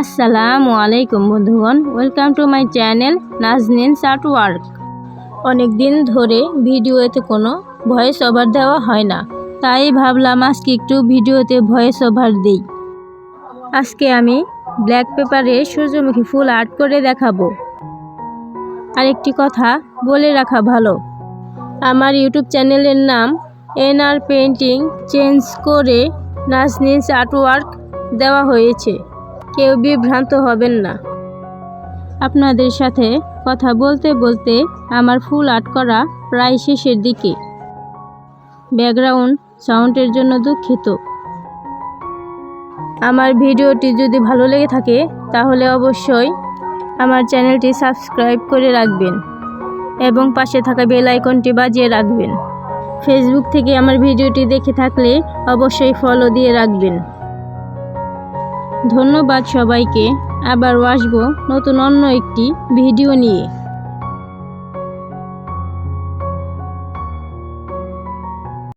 আসসালামু আলাইকুম বন্ধুগণ welcome to my channel Naznin art work অনেক দিন ধরে ভিডিওতে কোনো ভয়েস ওভার দেওয়া হয় না, তাই ভাবলাম আজকে একটু ভিডিওতে ভয়েস ওভার দিই। আজকে আমি ব্ল্যাক পেপারে সূর্যমুখী ফুল আর্ট করে দেখাবো। আরেকটি কথা বলে রাখা ভালো, আমার ইউটিউব চ্যানেলের নাম এনআর পেন্টিং চেঞ্জ করে নাজনিস আর্টওয়ার্ক দেওয়া হয়েছে। কেউ বিভ্রান্ত হবেন না। আপনাদের সাথে কথা বলতে বলতে আমার ফুল আর্ট করা প্রায় শেষের দিকে। ব্যাকগ্রাউন্ড সাউন্ডের জন্য দুঃখিত। আমার ভিডিওটি যদি ভালো লেগে থাকে, তাহলে অবশ্যই আমার চ্যানেলটি সাবস্ক্রাইব করে রাখবেন এবং পাশে থাকা বেল আইকনটি বাজিয়ে রাখবেন। ফেসবুক থেকে আমার ভিডিওটি দেখে থাকলে অবশ্যই ফলো দিয়ে রাখবেন। ধন্যবাদ সবাইকে। আবার আসব নতুন অন্য একটি ভিডিও নিয়ে।